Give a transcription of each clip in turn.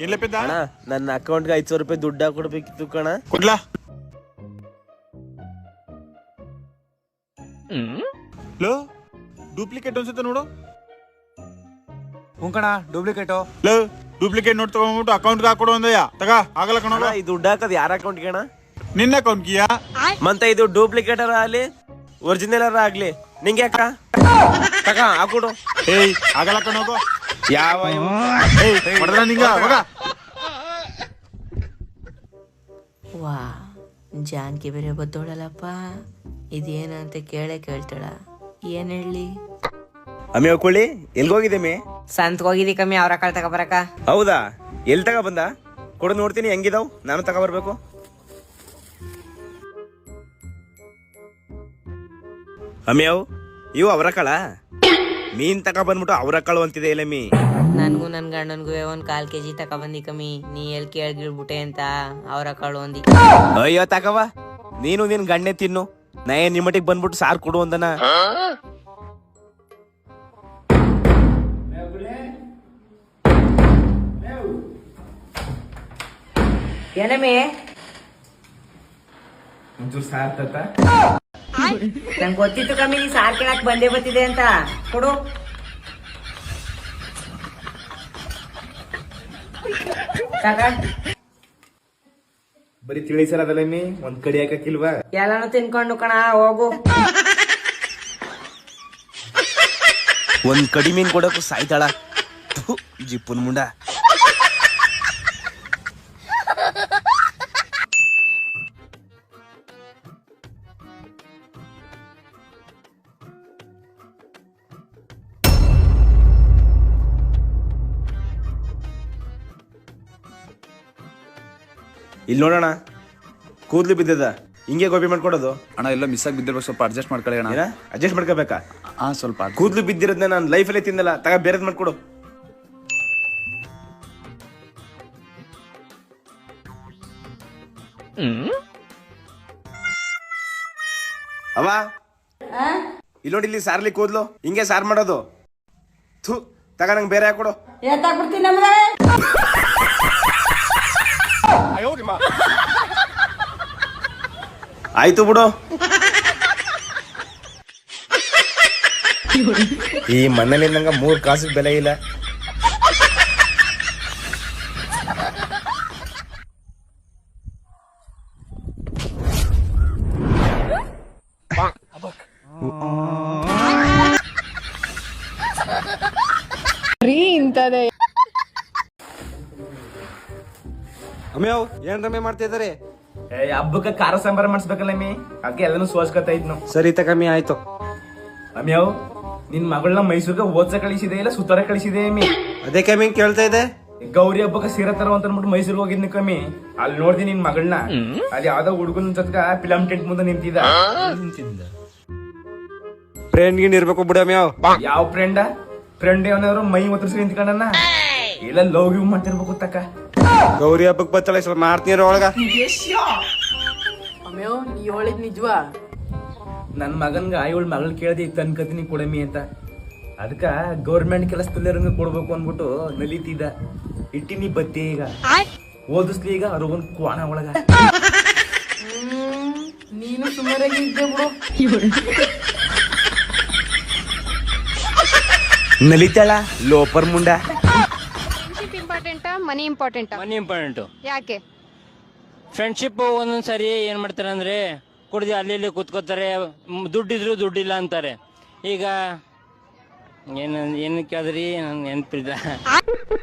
ಅಣ್ಣ ನನ್ನ ಅಕೌಂಟ್ಗೆ ಐದು ಸಾವಿರ ರೂಪಾಯಿ ದುಡ್ಡು ಹಾಕೊಡ್ಬೇಕಿತ್ತು ಕಣ. ಕೊಡ್ಲಾ? ಲೋ ಡೂಪ್ಲಿಕೇಟ್ ಅನ್ಸುತ್ತೆ ನೋಡು. ಹ್ಞೂ ಕಣ ಡೂಪ್ಲಿಕೇಟು ಲೋ ಡೂಪ್ಲಿಕೇಟ್ ನೋಟ್ ತಗೊಂಡ್ಬಿಟ್ಟು ಅಕೌಂಟ್ಗೆ ಹಾಕೊಡು ಅಂದಯ್ಯ. ತಗ ಆಗಲ್ಲ ಕಣ ಅಣ್ಣ ಈ ದುಡ್ಡು ಹಾಕೋದು ಯಾರ ಅಕೌಂಟ್ಗೆ ಅಣ್ಣ? ನಿನ್ನ ಅಕೌಂಟ್ ಕಿಯಾ ಮತ್ತೆ ಇದು ಡೂಪ್ಲಿಕೇಟ್ ಆಗಲಿ ಒರಿಜಿನಲ್ ಆಗ್ಲಿ. ನಿಂಗೆ ಯಾಕ? ತಗ ಹಾಕೊಡು. ಏಯ್ ಆಗಲ್ಲ ಕಣೋಗೋ ಯಾವ ವಾ ಜಾನ್ಕಿ ಬೇರೆ ಬದ್ದೋಳಲ್ಲಪ್ಪ ಇದೇನಂತ ಕೇಳೇ ಕೇಳ್ತಾಳ. ಏನ್ ಹೇಳಿ? ಅಮ್ಮಿ ಹೋಗ್ಕೊಳ್ಳಿ ಎಲ್ಗೋಗಿದೆ ಮೇ ಸಂತ ಹೋಗಿದಿ ಕಮ್ಮಿ ಅವ್ರ ಕಾಳ್ ತಗೊಬರಕ? ಹೌದಾ? ಎಲ್ಲಿ ತಗ ಬಂದ? ಕೊಡು ನೋಡ್ತೀನಿ ಹೆಂಗಿದಾವ್? ನಾನು ತಗೋ ಬರ್ಬೇಕು. ಅಮ್ಯಾವ್ ಇವು ಅವರ ಕಾಳ ಮೀನ್ ತಗ ಬಂದ್ಬಿಟ್ಟು ಅವ್ರ ಕಳು ಅಂತಿದೆ ಇಲ್ಲ ಮೀ? ನನ್ಗೂ ನನ್ ಗಂಡನ್ಗೂ ಒಂದ್ ಕಾಲ್ ಕೆಜಿ ತಗೊಬಂದಿ ಕಮ್ಮಿ ನೀ ಎಲ್ ಕೇಳ್ಗಿಳ್ಬಿಟ್ಟೆ ಅಂತ ಅವ್ರ ಕಳು ಅಂದಿ. ಅಯ್ಯೋ ತಗವ ನೀನು ನಿನ್ ಗಂಡೆ ತಿನ್ನು. ನಾ ಏನ್ ನಿಮ್ಮಟಿಗೆ ಬಂದ್ಬಿಟ್ಟು ಸಾರ್ ಕೊಡು ಅಂದನ? ಏನಮ್ಮಿ ಒಂಚೂರು ಸಾರ್ ತತ್ತ ನಂಗೆ ಗೊತ್ತಿತ್ತು ಕಮ್ಮಿ ನೀ ಸಾರ್ ಕೇಳಕ್ ಬಂದೇ ಬರ್ತಿದೆ ಅಂತ. ಕೊಡು. ಬರಿ ಅದಲ್ಲ ನೀ ಒಂದ್ ಕಡಿ ಹಾಕಕ್ಕಿಲ್ವಾ? ಎಲ್ಲಾನು ತಿನ್ಕೊಂಡು ಕಣ ಹೋಗು. ಒಂದ್ ಕಡಿ ಮೀನ್ ಕೊಡಕ್ಕೂ ಸಾಯ್ತಾಳ. ಜಿಪ್ಪುನ್ ಮುಂಡ. ಇಲ್ಲಿ ನೋಡೋಣ. ಕೂದ್ಲು ಬಿದ್ದದ. ಹಿಂಗೆ ಗೋಬಿ ಮಾಡ್ಕೊಡೋದು. ಅಣ್ಣ ಎಲ್ಲ ಮಿಸ್ ಆಗಿ ಬಿದ್ದಿರ್ಬೇಕು ಸ್ವಲ್ಪ ಅಡ್ಜಸ್ಟ್ ಮಾಡ್ಕೊಳ್ಳಿ ಅಣ್ಣ. ಅಡ್ಜಸ್ಟ್ ಮಾಡ್ಕೋಬೇಕಾ? ಹಾ ಸ್ವಲ್ಪ ಕೂದ್ಲು ಬಿದ್ದಿರೋದನ್ನ ನಾನು ಲೈಫಲ್ಲೇ ತಿಂದಲ್ಲ ತಗ ಬೇರೆದ್ ಮಾಡ್ಕೊಡು. ಅವ ಇಲ್ಲಿ ನೋಡಿ ಇಲ್ಲಿ ಸಾರ್ಲಿ ಕೂದ್ಲು ಹಿಂಗೆ ಸಾರ್ ಮಾಡೋದು. ಥು ತಗ ನಂಗೆ ಬೇರೆ ಹಾಕೊಡು. ಆಯ್ತು ಬಿಡು. ಈ ಮಣ್ಣಲ್ಲಿ ನಂಗ ಮೂರ್ ಕಾಸು ಬೆಲೆ ಇಲ್ಲ. ಅಮ್ಯಾವ್ ಏನ್ ರಮೆ ಮಾಡ್ತಾ ಇದಾರೆ ಏ ಹಬ್ಬಕ್ಕ ಖಾರ ಸಾಂಬಾರ ಮಾಡಿಸ್ಬೇಕಲ್ಲ ಮೀ ಅದಕ್ಕೆ ಎಲ್ಲಾನು ಸೋಸ್ಕೊತಾ ಇದ್ನು. ಸರಿ ತಕಮ್ಮಿ ಆಯ್ತು. ಅಮ್ಯಾವ್ ನಿನ್ ಮಗಳನ್ನ ಮೈಸೂರ್ಗೆ ಓದ್ಸ ಕಳಿಸಿದೆ ಇಲ್ಲ ಸುತ್ತಾರ ಕಳಿಸಿದೆ ಮೀ ಅದೇ ಕಮ್ಮಿ ಕೇಳ್ತಾ ಇದೆ? ಗೌರಿ ಹಬ್ಬಕ್ಕ ಸೀರೆ ತರೋ ಅಂತ ಅನ್ಬಿಟ್ಟು ಮೈಸೂರಿಗೆ ಹೋಗಿದ್ನ ಕಮ್ಮಿ. ಅಲ್ಲಿ ನೋಡ್ದಿ ನಿನ್ ಮಗಳನ್ನ. ಅಲ್ಲಿ ಯಾವ್ದೋ ಹುಡುಗನ ಜೊತೆಗ ಫಿಲಂ ಟೆಂಟ್ ಮುಂದೆ ನಿಂತಿದ್ದ. ಫ್ರೆಂಡ್ ಗಿಂಡ್ ಇರ್ಬೇಕು ಬಿಡ ಮ್ಯಾವ್ ಯಾವ ಫ್ರೆಂಡ ಫ್ರೆಂಡ್ ಏನಾದ್ರು ಮೈ ಒತ್ತರಿಸಿ ನಿಂತ್ಕೊಂಡಣ್ಣ ಇಲ್ಲ ಲವ್ ಗಿವ್ ಮಾಡ್ತಿರ್ಬೇಕು ತಕ್ಕ. ಗೌರಿ ಹಬ್ಬಕ್ ಬತ್ತಳ ಸ್ವಲ್ಪ ಮಾಡ್ತೀನಿ ಒಳಗ. ಅಮ್ಯೋ ನೀ ಹೇಳಿದ್ ನಿಜವಾ? ನನ್ ಮಗನ್ಗ ಇವಳ ಮಗಳ್ ಕೇಳ್ದೆ ತನ್ಕತೀನಿ ಕೊಡಮಿ ಅಂತ. ಅದಕ್ಕ ಗೌರ್ಮೆಂಟ್ ಕೆಲಸದಲ್ಲಿರಂಗ ಕೊಡ್ಬೇಕು ಅನ್ಬಿಟ್ಟು ನಲಿತಿದ್ದ. ಇಟ್ಟಿನಿ ಬತ್ತಿ ಈಗ. ಓದಿಸ್ಲಿ ಈಗ ಅವ್ರ ಒಂದ್ ಕ್ವಾಣ ಒಳಗ. ನೀನು ಸುಮಾರಾಗಿ ಇದ್ದೆ ಬಿಡು. ನಲಿತಾಳ ಲೋಪರ್ ಮುಂಡ. ಇಂಪಾರ್ಟೆಂಟಾ ಮನಿ ಇಂಪಾರ್ಟೆಂಟ್ ಮನಿ ಇಂಪಾರ್ಟೆಂಟು ಯಾಕೆ? ಫ್ರೆಂಡ್ಶಿಪ್ ಒಂದೊಂದ್ ಸರಿ ಏನ್ ಮಾಡ್ತಾರೆ ಅಂದ್ರೆ ಕುಡ್ದು ಅಲ್ಲಿ ಇಲ್ಲಿ ಕೂತ್ಕೋತಾರೆ ಮ್, ದುಡ್ಡಿದ್ರು ದುಡ್ಡಿಲ್ಲ ಅಂತಾರೆ. ಈಗ ಏನ್ ಏನ್ ಕೇಳಿದ್ರಿ? ನೆನ್ಪಿದ ನೆನ್ಪಿಲ್ಲ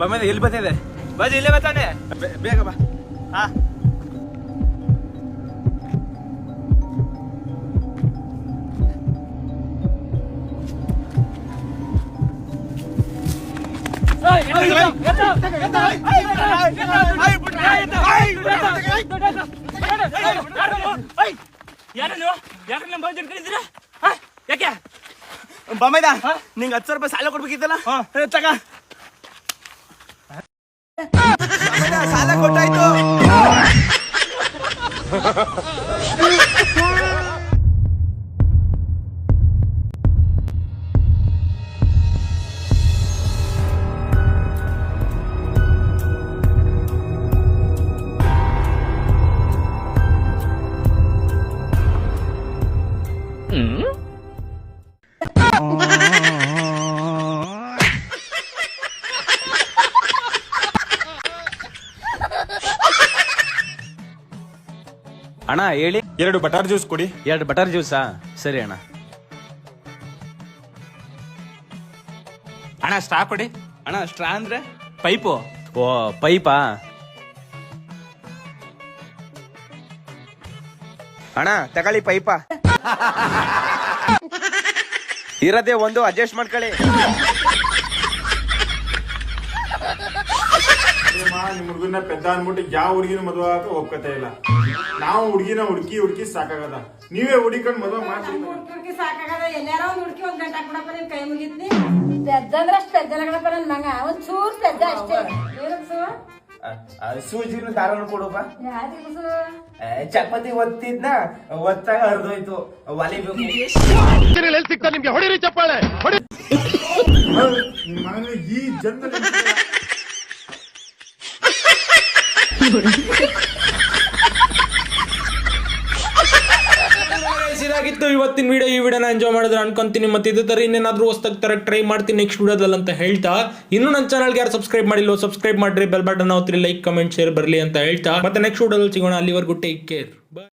ಬಮ್ಮದ ಎಲ್ಲಿ ಬತ್ತಿದೆ ಬಾಜಿ ಇಲ್ಲೇ ಬರ್ತಾನೆ ಬೇಗ ಬಾ ಹಾ ಯಾಕೆ ಬಮ್ಮದ ನಿಂಗೆ ಹತ್ತು ಸಾವಿರ ರೂಪಾಯಿ ಸಾಲ ಕೊಡ್ಬೇಕಿತ್ತಲ್ಲ ತಗ শালা কোটাই তো। ಅಣ್ಣ ಹೇಳಿ. ಎರಡು ಬಟಾರ್ ಜ್ಯೂಸ್ ಕೊಡಿ. ಎರಡು ಬಟರ್ ಜ್ಯೂಸಾ? ಸರಿ ಅಣ್ಣ. ಅಣ್ಣ ಸ್ಟ್ರಾ ಕೊಡಿ. ಅಣ್ಣ ಸ್ಟ್ರಾ ಅಂದ್ರೆ? ಪೈಪು. ಓ ಪೈಪಾ? ಅಣ್ಣ ತಗೊಳ್ಳಿ ಪೈಪ. ಇರದೆ ಒಂದು ಅಡ್ಜಸ್ಟ್ ಮಾಡ್ಕೊಳ್ಳಿ. ನಿಮ್ಮ ಹುಡುಗನ ಪೆದ್ದ ಅನ್ಬಿಟ್ಟು ಯಾವ ಹುಡುಗಿನ ಮದುವೆ ಆಗ ಒಪ್ಕೋತಾ ಇಲ್ಲ. ನಾವು ಹುಡುಗಿನ ಹುಡುಕಿ ಹುಡುಕಿ ಸಾಕಾಗದ. ನೀವೇ ಹುಡುಕೊಂಡು ಮದುವೆ ಮಾಡ್ತೀವಿ ಹುಡುಕಿ ಸಾಕಾಗದ. ಎಲ್ಲಾರ ಒಂದ್ ಹುಡುಕಿ ಒಂದ್ ಗಂಟೆ ಹಾಕ್ಬಿಡಪ್ಪ ನಿನ್ ಕೈ ಮುಗಿತ್ನಿ. ಪೆದ್ದ ಅಂದ್ರೆ ಅಷ್ಟ್ ಪೆದ್ದ ಲಗಡಪ್ಪ ನನ್ ಮಗ. ಒಂದ್ ಚೂರ್ ಪೆದ್ದ ಅಷ್ಟೇ? ಸೂಜಿನ ದಾರ ಕೊಡಪ್ಪ. ಯಾವ್ದಿಗ್ ಸು? ಚಪಾತಿ ಒತ್ತಿದ್ನ ಒತ್ತಾಗ ಹರಿದೋಯ್ತು. ಒಲಿಬೇಕು ನಿಮ್ಮ ಮಗನಿಗೆ ಈ ಜನ್ಮದಲ್ಲಿ ಇದಾಗಿತ್ತು, ಇವತ್ತಿನ ವಿಡಿಯೋ ಈ ವಿಡಿಯೋನ ಎಂಜಾಯ್ ಮಾಡಿದ್ರೆ ಅನ್ಕೊಂತೀನಿ. ಮತ್ತೆ ಇದೇ ತರ ಇನ್ನೇನಾದ್ರೂ ಹೊಸ್ದಾಗಿ ತರ ಟ್ರೈ ಮಾಡ್ತೀನಿ ನೆಕ್ಸ್ಟ್ ವಿಡಿಯೋದಲ್ಲಿ ಅಂತ ಹೇಳ್ತಾ, ಇನ್ನು ನನ್ನ ಚಾನಲ್ಗೆ ಯಾರು ಸಬ್ಸ್ಕ್ರೈಬ್ ಮಾಡಿಲ್ಲ ಸಬ್ಸ್ಕ್ರೈಬ್ ಮಾಡ್ರಿ ಬೆಲ್ ಬಟನ್ ಅವತ್ರಿ ಲೈಕ್ ಕಮೆಂಟ್ ಶೇರ್ ಬರಲಿ ಅಂತ ಹೇಳ್ತಾ. ಮತ್ತೆ ನೆಕ್ಸ್ಟ್ ವಿಡಿಯೋದಲ್ಲಿ ಸಿಗೋಣ. ಅಲ್ಲಿವರೆಗೂ ಟೇಕ್ ಕೇರ್ ಬಾಯ್